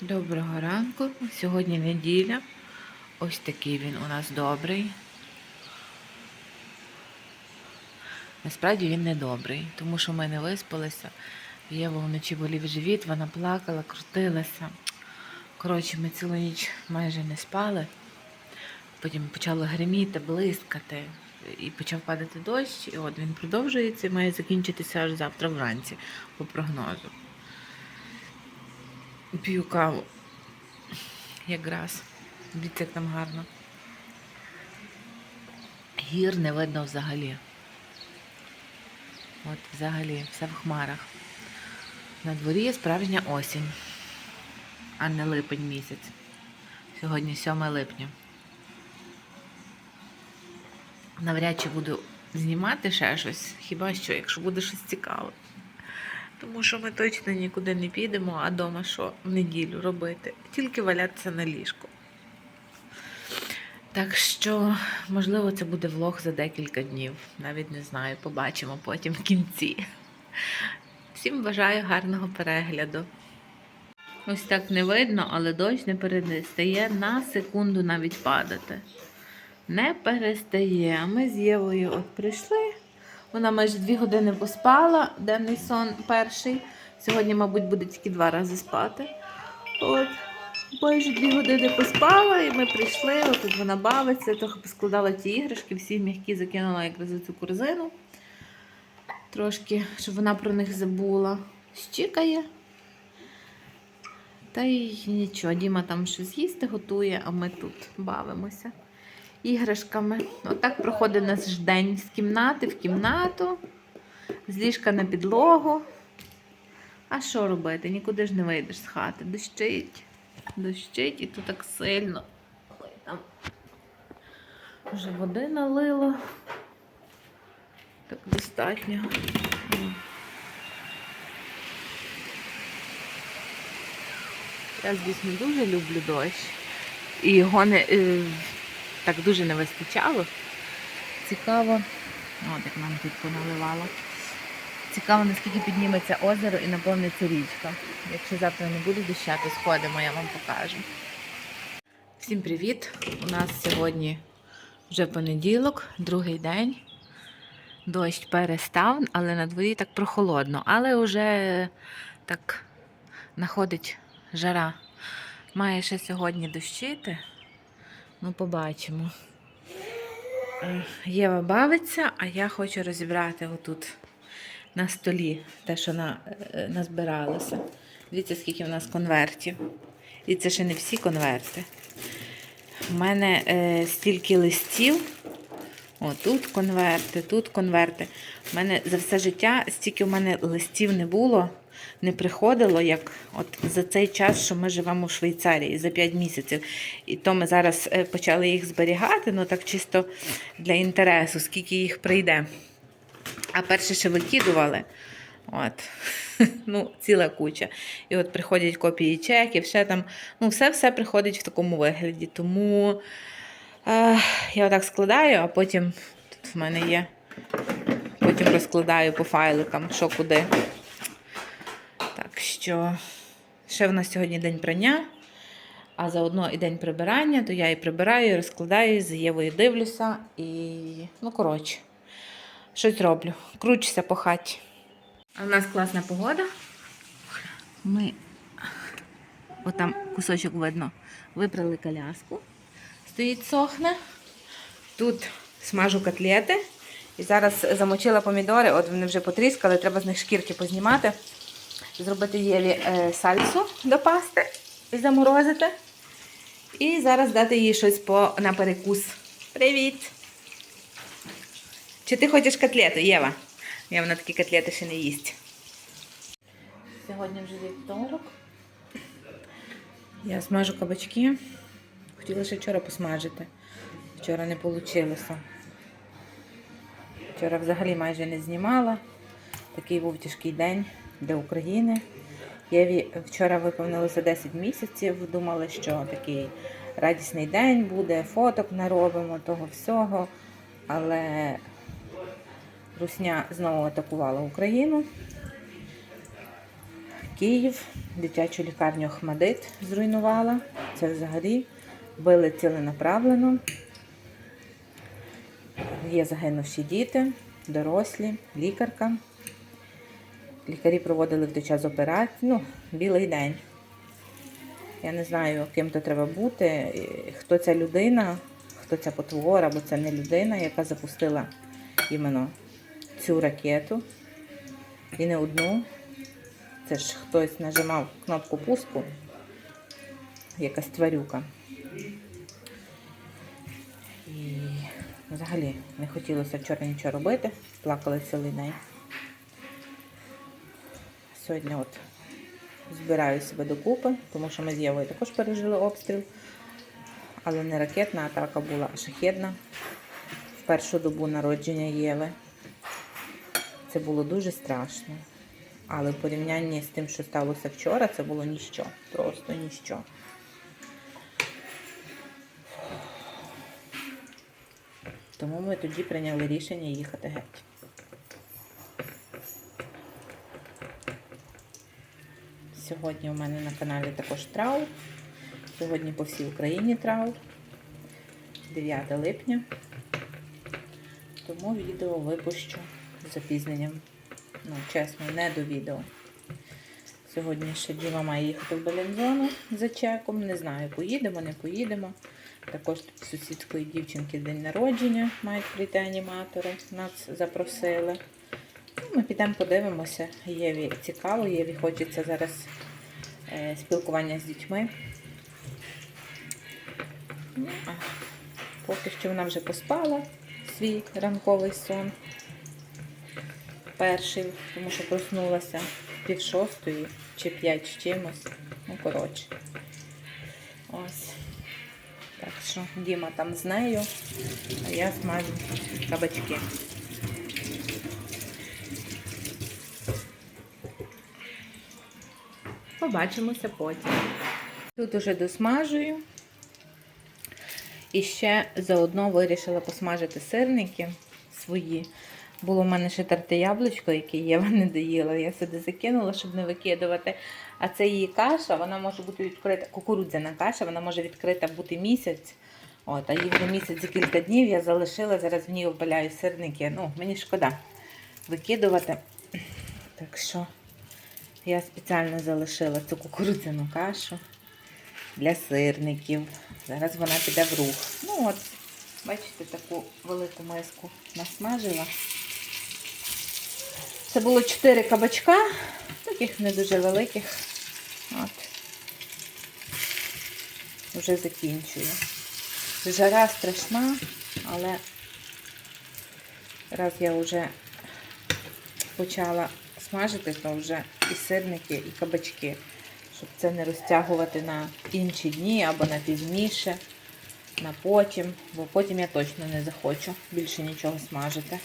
Доброго ранку. Сьогодні неділя. Ось такий він у нас добрий. Насправді він не добрий, тому що ми не виспалися. Єва вночі болів живіт, вона плакала, крутилася. Коротше, ми цілу ніч майже не спали. Потім почало гриміти, блискати, і почав падати дощ. І от він продовжується і має закінчитися аж завтра вранці, по прогнозу. П'ю каву. Якраз. Дивіться, як там гарно. Гір не видно взагалі. От взагалі, все в хмарах. На дворі є справжня осінь, а не липень місяць. Сьогодні 7 липня. Навряд чи буду знімати ще щось, хіба що, якщо буде щось цікаве. Тому що ми точно нікуди не підемо, а дома що в неділю робити? Тільки валятися на ліжку. Так що, можливо, це буде влог за декілька днів. Навіть не знаю, побачимо потім в кінці. Всім бажаю гарного перегляду. Ось так не видно, але дощ не перестає на секунду навіть падати. Не перестає. Ми з Євою от прийшли. Вона майже дві години поспала, денний сон перший. Сьогодні, мабуть, буде тільки два рази спати. От. Майже дві години поспала, і ми прийшли. От тут вона бавиться, трохи поскладала ті іграшки, всі м'які закинула якраз у цю корзину. Трошки, щоб вона про них забула. Щікає. Та й нічого, Діма там щось їсти готує, а ми тут бавимося іграшками. Отак проходить наш день з кімнати в кімнату, з ліжка на підлогу. А що робити? Нікуди ж не вийдеш з хати. Дощить, дощить і тут так сильно. Ой, там вже води налило. Так достатньо. Я, звісно, дуже люблю дощ. І його не, так дуже не вистачало. Цікаво, от як нам тут поналивало. Цікаво, наскільки підніметься озеро і наповниться річка. Якщо завтра не буде доща, то сходимо, я вам покажу. Всім привіт! У нас сьогодні вже понеділок, другий день. Дощ перестав, але на дворі так прохолодно. Але вже так находить жара. Має ще сьогодні дощити. Ну, побачимо. Е, Єва бавиться, а я хочу розібрати отут на столі те, що на, е, назбиралося. Дивіться, скільки в нас конвертів. І це ще не всі конверти. У мене е, стільки листів. О, тут конверти, тут конверти. У мене за все життя стільки в мене листів не було, не приходило, як от за цей час, що ми живемо в Швейцарії за 5 місяців. І то ми зараз е, почали їх зберігати, ну так чисто для інтересу, скільки їх прийде. А перше ще викидували. От. Ну, ціла куча. І от приходять копії чеків, ще там, ну, все-все приходить в такому вигляді. Тому е, я отак складаю, а потім тут в мене є. Потім розкладаю по файликам, що куди. Що, ще в нас сьогодні день прання, а заодно і день прибирання, то я і прибираю, і розкладаю, з Євою дивлюся і, ну, коротше, щось роблю. Кручуся по хаті. А у нас класна погода. Ми, отам кусочок видно, випрали коляску. Стоїть сохне. Тут смажу котлети. І зараз замочила помідори, от вони вже потріскали, треба з них шкірки познімати. Зробити Єві е, сальсу до пасти і заморозити. І зараз дати їй щось по, на перекус. Привіт! Чи ти хочеш котлету, Єва? Я вона такі котлети ще не їсть. Сьогодні вже вівторок. Я смажу кабачки. Хотіла ще вчора посмажити. Вчора не вийшло. Вчора взагалі майже не знімала. Такий був тяжкий день для України. Єві вчора виповнилося 10 місяців. Думали, що такий радісний день буде, фоток наробимо, того всього. Але Русня знову атакувала Україну. Київ, дитячу лікарню Ахмадит зруйнувала. Це взагалі били ціленаправлено. Є загинувші діти, дорослі, лікарка. Лікарі проводили в той час операцію. Ну, білий день. Я не знаю, ким то треба бути, хто ця людина, хто ця потвора, бо це не людина, яка запустила іменно цю ракету. І не одну. Це ж хтось нажимав кнопку пуску, якась тварюка. І взагалі не хотілося вчора нічого робити, плакали цілий день. Сьогодні от збираю себе докупи, тому що ми з Євою також пережили обстріл. Але не ракетна атака була, а шахедна. В першу добу народження Єви. Це було дуже страшно. Але в порівнянні з тим, що сталося вчора, це було ніщо. Просто ніщо. Тому ми тоді прийняли рішення їхати геть. Сьогодні у мене на каналі також траур. Сьогодні по всій Україні траур. 9 липня. Тому відео випущу з запізненням. Ну, чесно, не до відео. Сьогодні ще Діма має їхати в Белензону за чеком. Не знаю, поїдемо, не поїдемо. Також тут сусідської дівчинки день народження мають прийти аніматори. Нас запросили. Ми підемо подивимося. Єві цікаво, Єві хочеться зараз е, спілкування з дітьми. Ну, поки що вона вже поспала свій ранковий сон. Перший, тому що проснулася пів шостої чи п'ять з чимось. Ну, коротше. Ось. Так що Діма там з нею, а я смажу кабачки. Побачимося потім. Тут уже досмажую. І ще заодно вирішила посмажити сирники свої. Було в мене ще терте яблучко, яке Єва не доїла. Я сюди закинула, щоб не викидувати. А це її каша, вона може бути відкрита, кукурудзяна каша, вона може відкрита бути місяць. От, а їй вже місяць за кілька днів я залишила, зараз в ній обваляю сирники. Ну, мені шкода викидувати. Так що я спеціально залишила цю кукурудзяну кашу для сирників. Зараз вона піде в рух. Ну от, бачите, таку велику миску насмажила. Це було 4 кабачка, таких не дуже великих. От. Вже закінчую. Жара страшна, але раз я вже почала смажити, то вже і сирники, і кабачки, щоб це не розтягувати на інші дні або на пізніше, на потім, бо потім я точно не захочу більше нічого смажити.